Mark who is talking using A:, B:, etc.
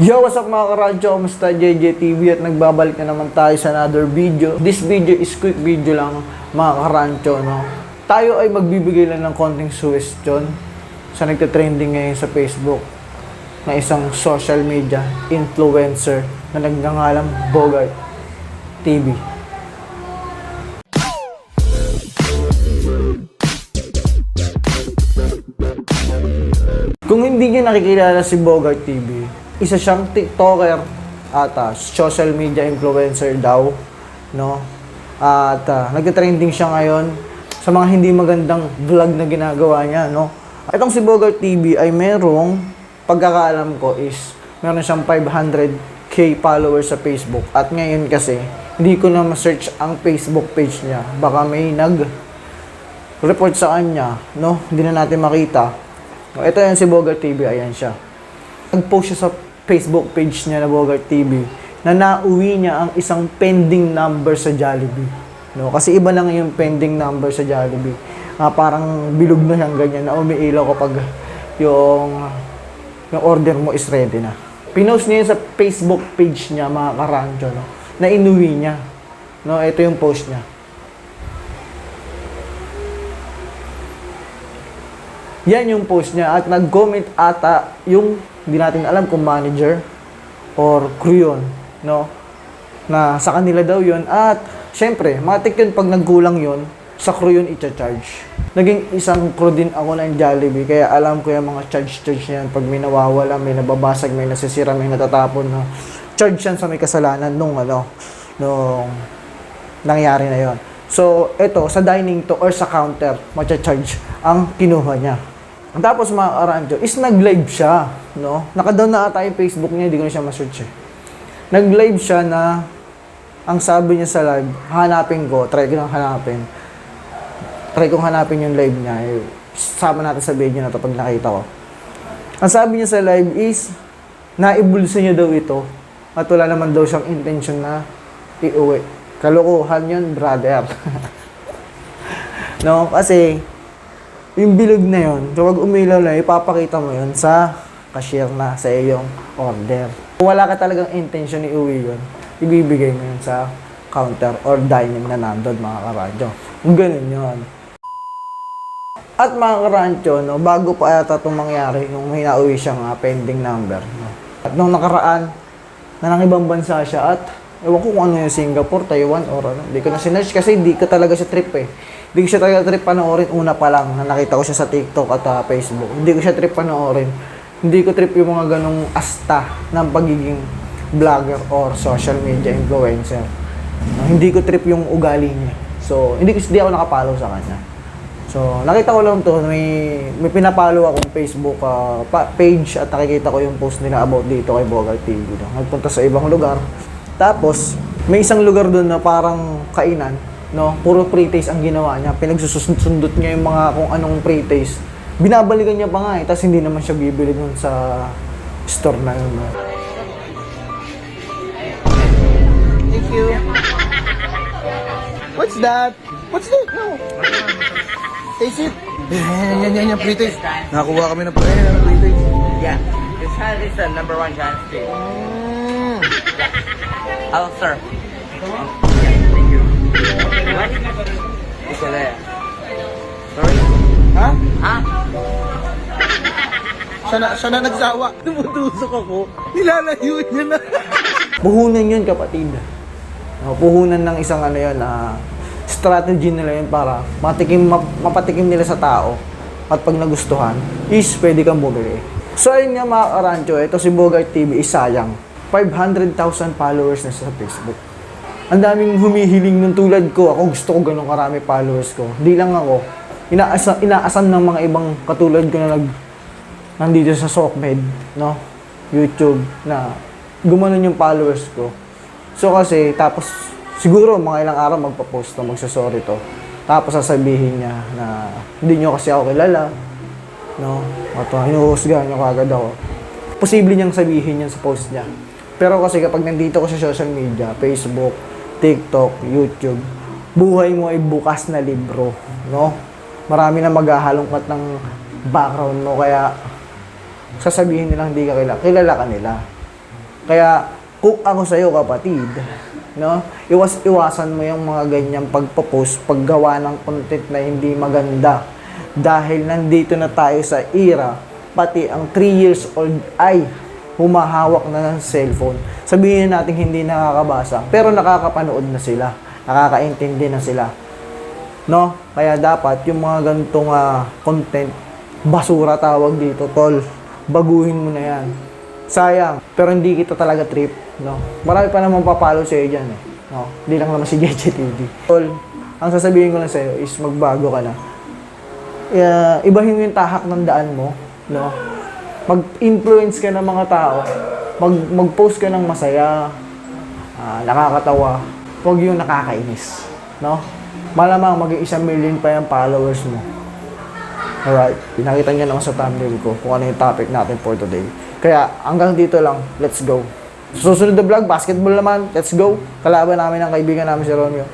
A: Yo, what's up mga karadyo? Kamusta JJ TV at nagbabalik na naman tayo sa another video. This video is quick video lang mga karadyo, no? Tayo ay magbibigay lang ng konting suggestion sa nagte-trending ngayon sa Facebook na isang social media influencer na nagngangalang Bogart TV. Kung hindi niyo nakikilala si Bogart TV, isa siyang TikToker at ah, social media influencer daw, no? At uh, nagte-trending siya ngayon sa mga hindi magandang vlog na ginagawa niya, no? Itong si Bogart TV ay merong pagkakaalam ko is meron siyang 500k followers sa Facebook at ngayon kasi hindi ko na ma-search ang Facebook page niya. Baka may nag report sa kanya, no? Hindi na natin makita. Ito yan si Bogart TV, ayan siya. Nag-post siya sa Facebook page niya na Bogart TV na nauwi niya ang isang pending number sa Jollibee. No, kasi iba na nga yung pending number sa Jollibee. Ah, parang bilog na siyang ganyan na umiilaw kapag yung yung order mo is ready na. Pinost niya sa Facebook page niya, mga karancho, no? Na inuwi niya. No, ito yung post niya. Yan yung post niya at nag-comment ata yung hindi natin alam kung manager or crew yun, no? Na sa kanila daw yun at syempre, matik yun pag nagkulang yun, sa crew yun i-charge. Naging isang crew din ako ng Jollibee kaya alam ko yung mga charge-charge niyan pag may nawawala, may nababasag, may nasisira, may natatapon, no? Charge yan sa may kasalanan nung ano, nung nangyari na yon. So, ito, sa dining to or sa counter, matcha-charge ang kinuha niya. Tapos mga karanjo, is nag-live siya, no? Naka-down na ata yung Facebook niya, hindi ko na siya ma-search eh. Nag-live siya na, ang sabi niya sa live, hanapin ko, try ko nang hanapin. Try kong hanapin yung live niya. Eh, sama natin sa video na to pag nakita ko. Ang sabi niya sa live is, naibulsa niya daw ito at wala naman daw siyang intention na iuwi. Kalokohan yun, brother. no? Kasi, yung bilog na yun, kapag umilaw na, ipapakita mo yun sa cashier na sa iyong order. Kung wala ka talagang intention iuwi yun, ibibigay mo yun sa counter or dining na nandun, mga karadyo. Ganun yun. At mga karancho, no, bago pa ata itong mangyari, yung may nauwi siyang ah, pending number. No. At nung nakaraan, na nang ibang bansa siya at ewan ko kung ano yung Singapore, Taiwan, or ano. Hindi ko na sinerch kasi hindi ko talaga siya trip eh. Hindi ko siya talaga trip panoorin una pa lang na nakita ko siya sa TikTok at ah, Facebook. Hindi ko siya trip panoorin. Hindi ko trip yung mga ganong asta ng pagiging vlogger or social media influencer. No, hindi ko trip yung ugali niya. So, hindi, hindi ako nakapollow sa kanya. So, nakita ko lang to, may, may pinapalo akong Facebook ah, pa- page at nakikita ko yung post nila about dito kay Bogart TV. No? Nagpunta sa ibang lugar. Tapos, may isang lugar doon na parang kainan, no? Puro pre-taste ang ginawa niya. Pinagsusundot niya yung mga kung anong pre-taste. Binabalikan niya pa nga eh, tapos hindi naman siya bibili dun sa store na yun. no?
B: Thank you. What's that? What's that? No. Taste it. Yan, yan, yan, yan, pre-taste. Nakakuha kami ng pre ng pre-taste.
C: Yeah, this hand is the number one chance too.
B: Mm.
C: I'll serve. Yeah, thank Isa there. Sorry?
B: Ha?
C: Ha?
B: Siya na, siya na nagsawa. Tumutusok ako. Nilalayo niya na.
A: Puhunan yun, kapatid. No, puhunan ng isang ano yun, na strategy nila yun para matikim, map- mapatikim nila sa tao. At pag nagustuhan, is pwede kang bumili. So ayun nga mga karancho, ito si Bogart TV is sayang. 500,000 followers na sa Facebook. Ang daming humihiling ng tulad ko. Ako gusto ko ganun karami followers ko. Hindi lang ako. Inaasam, inaasam ng mga ibang katulad ko na nag nandito sa Sokmed, no? YouTube na gumanon yung followers ko. So kasi, tapos siguro mga ilang araw magpa-post to, magsasorry to. Tapos sasabihin niya na hindi niyo kasi ako kilala. No? At uh, hinuhusgahan niyo kagad ako. Posible niyang sabihin yan sa post niya. Pero kasi kapag nandito ko sa social media, Facebook, TikTok, YouTube, buhay mo ay bukas na libro. No? Marami na maghahalongkat ng background mo kaya sasabihin nilang hindi ka kilala, kilala ka nila. Kaya, kung ako sa'yo, kapatid, no? Iwas iwasan mo yung mga ganyang pagpo-post, paggawa ng content na hindi maganda. Dahil nandito na tayo sa era, pati ang 3 years old ay humahawak na ng cellphone. Sabihin natin hindi nakakabasa, pero nakakapanood na sila. Nakakaintindi na sila. No? Kaya dapat yung mga ganitong ah, content, basura tawag dito, tol. Baguhin mo na yan. Sayang, pero hindi kita talaga trip, no? Marami pa naman papalo sa'yo dyan, eh. No? Hindi lang naman si JJ TV. Tol, ang sasabihin ko lang sa'yo is magbago ka na. Uh, ibahin mo yung tahak ng daan mo, no? Mag-influence ka ng mga tao. Mag mag-post ka ng masaya, ah, nakakatawa. Huwag yung nakakainis, no? Malamang maging isang million pa yung followers mo. Alright, pinakita niyo naman sa thumbnail ko kung ano yung topic natin for today. Kaya hanggang dito lang, let's go. Susunod na vlog, basketball naman, let's go. Kalaban namin ang kaibigan namin si Romeo.